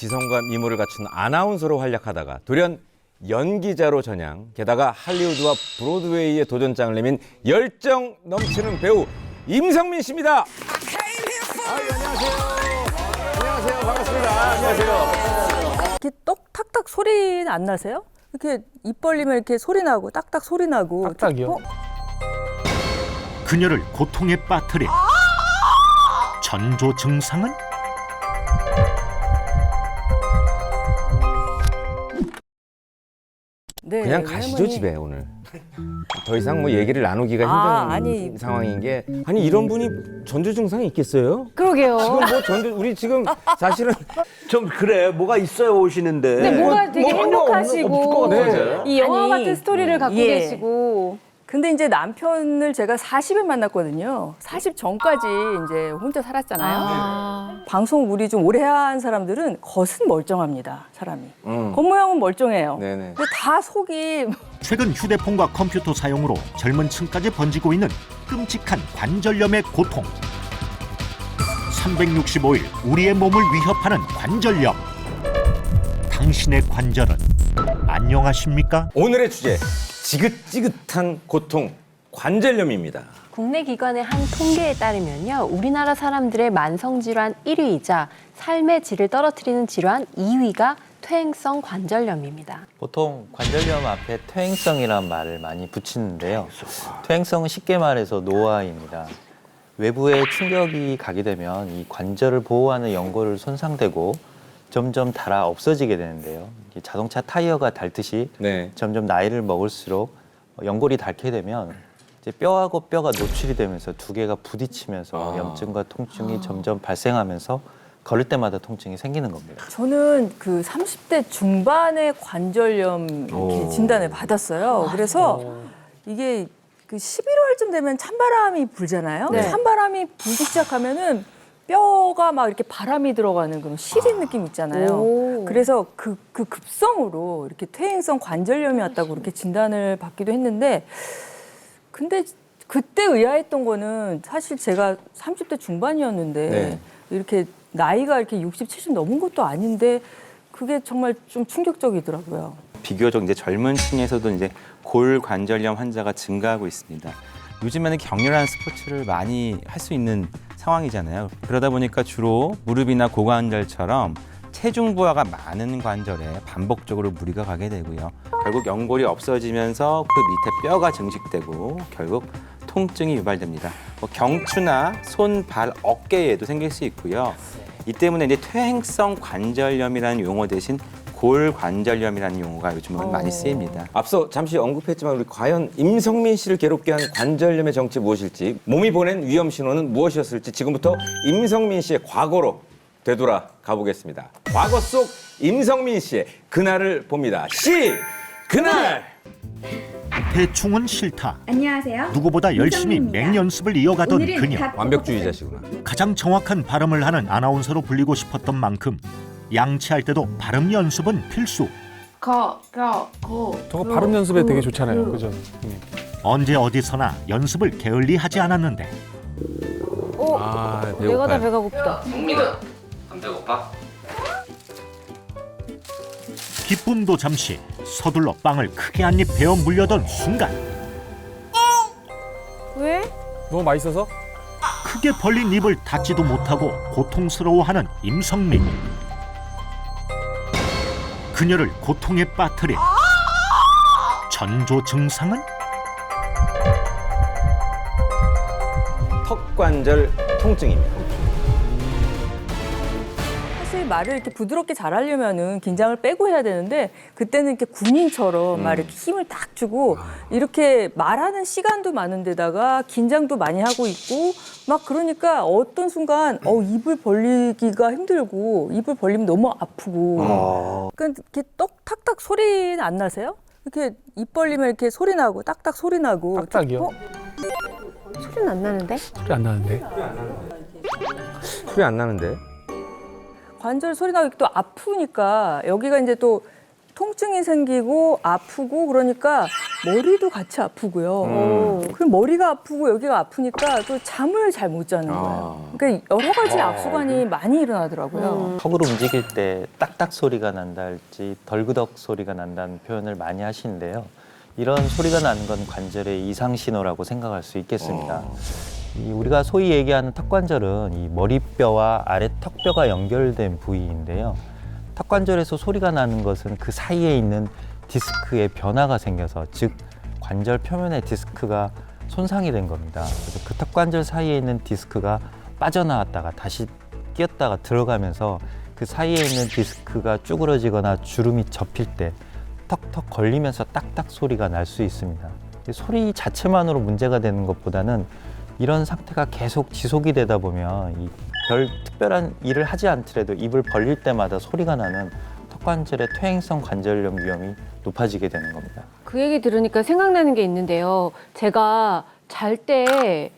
지성과 미모를 갖춘 아나운서로 활약하다가 돌연 연기자로 전향, 게다가 할리우드와 브로드웨이의 도전장을 내민 열정 넘치는 배우 임성민 씨입니다. 아유, 안녕하세요. 안녕하세요. 반갑습니다. 안녕하세요. 이렇게 똑 탁탁 소리 안 나세요? 이렇게 입 벌리면 이렇게 소리 나고 딱딱 소리 나고 딱딱이요? 어? 그녀를 고통에 빠뜨린 전조 증상은 네, 그냥 가시죠 할머니. 집에 오늘. 더 이상 뭐 얘기를 나누기가 힘든 아, 아니. 상황인 게 아니 이런 분이 전조 증상이 있겠어요? 그러게요. 지금 뭐 전조 우리 지금 사실은 좀 그래 뭐가 있어야 오시는데. 근데 뭔가 되게 뭐 없을 행복하시고 것 같아요. 이 영화 아니, 같은 스토리를 갖고 예. 계시고 근데 이제 남편을 제가 40에 만났거든요. 40 전까지 이제 혼자 살았잖아요. 아, 방송 우리 좀 오래 한 사람들은 겉은 멀쩡합니다. 사람이. 음. 겉모양은 멀쩡해요. 네네. 근데 다 속이 최근 휴대폰과 컴퓨터 사용으로 젊은 층까지 번지고 있는 끔찍한 관절염의 고통. 365일 우리의 몸을 위협하는 관절염. 당신의 관절은 안녕하십니까? 오늘의 주제 지긋지긋한 고통 관절염입니다. 국내 기관의 한 통계에 따르면요. 우리나라 사람들의 만성 질환 1위이자 삶의 질을 떨어뜨리는 질환 2위가 퇴행성 관절염입니다. 보통 관절염 앞에 퇴행성이란 말을 많이 붙이는데요. 퇴행성은 쉽게 말해서 노화입니다. 외부의 충격이 가게 되면 이 관절을 보호하는 연골을 손상되고 점점 닳아 없어지게 되는데요. 이게 자동차 타이어가 닳듯이 네. 점점 나이를 먹을수록 연골이 닳게 되면 이제 뼈하고 뼈가 노출이 되면서 두 개가 부딪히면서 아. 염증과 통증이 점점 발생하면서 걸을 때마다 통증이 생기는 겁니다. 저는 그 30대 중반의 관절염 이렇게 오. 진단을 받았어요. 그래서 이게 그 11월쯤 되면 찬바람이 불잖아요. 네. 찬바람이 불기 시작하면은 뼈가 막 이렇게 바람이 들어가는 그런 시린 느낌 있잖아요. 오. 그래서 그, 그 급성으로 이렇게 퇴행성 관절염이 왔다고 그렇게 진단을 받기도 했는데 근데 그때 의아했던 거는 사실 제가 30대 중반이었는데 네. 이렇게 나이가 이렇게 60, 70 넘은 것도 아닌데 그게 정말 좀 충격적이더라고요. 비교적 이제 젊은 층에서도 이제 골 관절염 환자가 증가하고 있습니다. 요즘에는 격렬한 스포츠를 많이 할 수 있는 상황이잖아요. 그러다 보니까 주로 무릎이나 고관절처럼 체중 부하가 많은 관절에 반복적으로 무리가 가게 되고요. 결국 연골이 없어지면서 그 밑에 뼈가 증식되고 결국 통증이 유발됩니다. 뭐 경추나 손, 발, 어깨에도 생길 수 있고요. 이 때문에 이제 퇴행성 관절염이라는 용어 대신 골 관절염이라는 용어가 요즘은 많이 쓰입니다. 앞서 잠시 언급했지만 우리 과연 임성민 씨를 괴롭게 한 관절염의 정체 무엇일지 몸이 보낸 위험 신호는 무엇이었을지 지금부터 임성민 씨의 과거로 되돌아 가보겠습니다. 과거 속 임성민 씨의 그날을 봅니다. 시 그날. 대충은 싫다. 안녕하세요. 누구보다 열심히 임성민입니다. 맹연습을 이어가던 오늘은 그녀. 각 완벽주의자시구나. 가장 정확한 발음을 하는 아나운서로 불리고 싶었던 만큼 양치할 때도 발음 연습은 필수. 거, 거, 고. 저거 발음 연습에 되게 좋잖아요. 그죠? 언제 어디서나 연습을 게을리 하지 않았는데 아, 내가 다 배고파요. 배가 고프다. 기쁨도 잠시 서둘러 빵을 크게 한 입 베어 물려던 순간 왜? 너무 맛있어서? 크게 벌린 입을 닫지도 못하고 고통스러워하는 임성민. 그녀를 고통에 빠뜨린 전조 증상은? 턱 관절 통증입니다. 말을 이렇게 부드럽게 잘하려면은 긴장을 빼고 해야 되는데 그때는 이렇게 군인처럼 막 이렇게 힘을 딱 주고 이렇게 말하는 시간도 많은데다가 긴장도 많이 하고 있고 막 그러니까 어떤 순간 어 입을 벌리기가 힘들고 입을 벌리면 너무 아프고 그러니까 이렇게 똑 탁탁 소리 안 나세요? 이렇게 입 벌리면 이렇게 소리 나고 딱딱 소리 나고 딱딱이요? 어? 소리는 안 나는데? 소리 안 나는데. 소리 안 나는데. 관절 소리 나고 또 아프니까 여기가 이제 또 통증이 생기고 아프고 그러니까 머리도 같이 아프고요. 음. 그럼 머리가 아프고 여기가 아프니까 또 잠을 잘 못 자는 거예요. 그러니까 여러 가지 악순환이 많이 일어나더라고요. 턱을 움직일 때 딱딱 소리가 난다 할지 덜그덕 소리가 난다는 표현을 많이 하시는데요. 이런 소리가 나는 건 관절의 이상 신호라고 생각할 수 있겠습니다. 이 우리가 소위 얘기하는 턱관절은 이 머리뼈와 아래 턱뼈가 연결된 부위인데요. 턱관절에서 소리가 나는 것은 그 사이에 있는 디스크의 변화가 생겨서 즉 관절 표면의 디스크가 손상이 된 겁니다. 그래서 그 턱관절 사이에 있는 디스크가 빠져나왔다가 다시 끼었다가 들어가면서 그 사이에 있는 디스크가 쭈그러지거나 주름이 접힐 때 턱턱 걸리면서 딱딱 소리가 날 수 있습니다. 이 소리 자체만으로 문제가 되는 것보다는 이런 상태가 계속 지속이 되다 보면 이별 특별한 일을 하지 않더라도 입을 벌릴 때마다 소리가 나는 턱관절의 퇴행성 관절염 위험이 높아지게 되는 겁니다. 그 얘기 들으니까 생각나는 게 있는데요. 제가 잘 때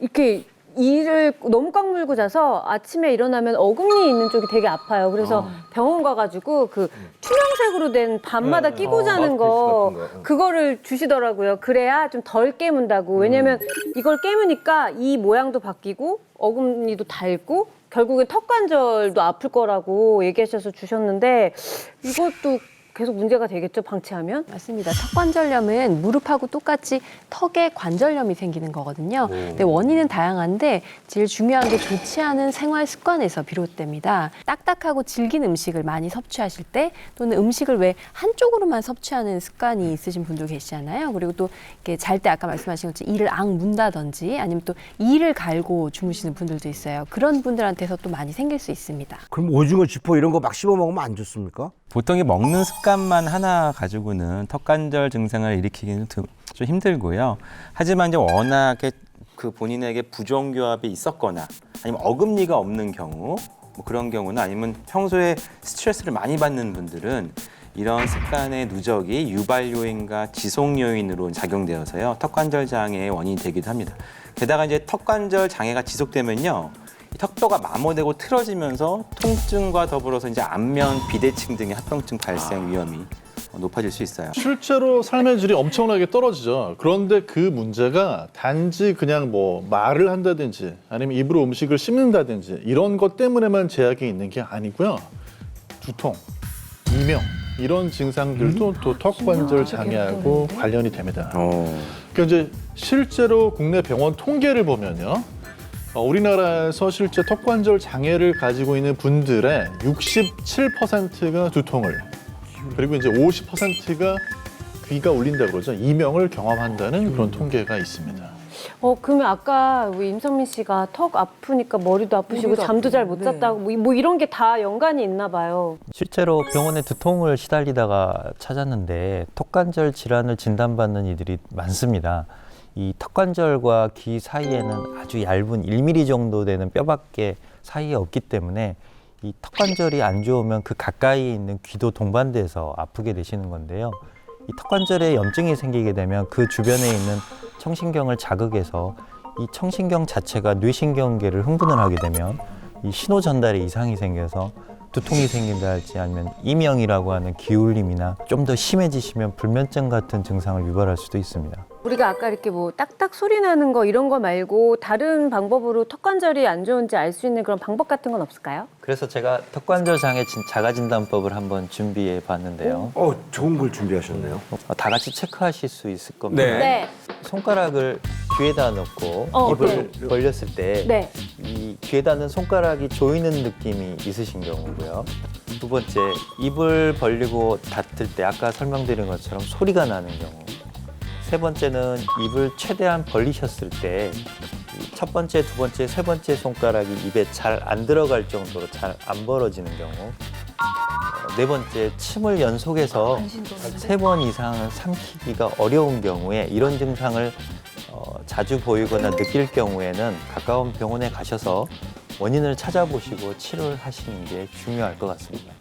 이렇게 이를 너무 꽉 물고 자서 아침에 일어나면 어금니 있는 쪽이 되게 아파요. 그래서 병원 가가지고 그 투명색으로 된 밤마다 끼고 자는 거 그거를 주시더라고요. 그래야 좀 덜 깨문다고. 왜냐면 이걸 깨무니까 이 모양도 바뀌고 어금니도 닳고 결국엔 턱관절도 아플 거라고 얘기하셔서 주셨는데 이것도 계속 문제가 되겠죠, 방치하면? 맞습니다. 턱관절염은 무릎하고 똑같이 턱에 관절염이 생기는 거거든요. 근데 원인은 다양한데 제일 중요한 게 좋지 않은 생활 습관에서 비롯됩니다. 딱딱하고 질긴 음식을 많이 섭취하실 때 또는 음식을 왜 한쪽으로만 섭취하는 습관이 있으신 분도 계시잖아요. 그리고 또 이렇게 잘 때 아까 말씀하신 것처럼 이를 앙 문다든지 아니면 또 이를 갈고 주무시는 분들도 있어요. 그런 분들한테서 또 많이 생길 수 있습니다. 그럼 오징어 지포 이런 거 막 씹어 먹으면 안 좋습니까? 보통 이 먹는 습관만 하나 가지고는 턱관절 증상을 일으키기는 좀 힘들고요. 하지만 이제 워낙에 그 본인에게 부정교합이 있었거나 아니면 어금니가 없는 경우 뭐 그런 경우는 아니면 평소에 스트레스를 많이 받는 분들은 이런 습관의 누적이 유발 요인과 지속 요인으로 작용되어서요 턱관절 장애의 원인이 되기도 합니다. 게다가 이제 턱관절 장애가 지속되면요 이 턱뼈가 마모되고 틀어지면서 통증과 더불어서 이제 안면 비대칭 등의 합병증 발생 위험이 높아질 수 있어요. 실제로 삶의 질이 엄청나게 떨어지죠. 그런데 그 문제가 단지 그냥 뭐 말을 한다든지 아니면 입으로 음식을 씹는다든지 이런 것 때문에만 제약이 있는 게 아니고요. 두통, 이명 이런 증상들도 또 턱관절 장애하고 관련이 됩니다. 어. 그러니까 이제 실제로 국내 병원 통계를 보면요. 어, 우리나라에서 실제 턱관절 장애를 가지고 있는 분들의 67%가 두통을 그리고 이제 50%가 귀가 울린다 그러죠. 이명을 경험한다는 그런 통계가 있습니다. 어, 그러면 아까 우리 임성민 씨가 턱 아프니까 머리도 아프시고 머리도 잠도 잘못 아프고, 네. 잤다고 뭐, 이- 뭐 이런 게 다 연관이 있나 봐요. 실제로 병원에 두통을 시달리다가 찾았는데 턱관절 질환을 진단받는 이들이 많습니다. 이 턱관절과 귀 사이에는 아주 얇은 1mm 정도 되는 뼈밖에 사이에 없기 때문에 이 턱관절이 안 좋으면 그 가까이에 있는 귀도 동반돼서 아프게 되시는 건데요. 이 턱관절에 염증이 생기게 되면 그 주변에 있는 청신경을 자극해서 이 청신경 자체가 뇌신경계를 흥분을 하게 되면 이 신호 전달에 이상이 생겨서 두통이 생긴다 할지 아니면 이명이라고 하는 기울림이나 좀 더 심해지시면 불면증 같은 증상을 유발할 수도 있습니다. 우리가 아까 이렇게 뭐 딱딱 소리 나는 거 이런 거 말고 다른 방법으로 턱 관절이 안 좋은지 알 수 있는 그런 방법 같은 건 없을까요? 그래서 제가 턱관절 장애 진- 자가 진단법을 한번 준비해 봤는데요. 어, 좋은 걸 준비하셨네요. 어, 다 같이 체크하실 수 있을 겁니다. 네. 손가락을 귀에다 넣고 어, 입을 벌렸을 때 네. 이 귀에다 는 손가락이 조이는 느낌이 있으신 경우고요. 두 번째, 입을 벌리고 닫을 때 아까 설명드린 것처럼 소리가 나는 경우. 세 번째는 입을 최대한 벌리셨을 때 첫 번째, 두 번째, 세 번째 손가락이 입에 잘 안 들어갈 정도로 잘 안 벌어지는 경우. 어, 네 번째, 침을 연속해서 세 번 이상을 삼키기가 어려운 경우에 이런 증상을 어, 자주 보이거나 느낄 경우에는 가까운 병원에 가셔서 원인을 찾아보시고 치료를 하시는 게 중요할 것 같습니다.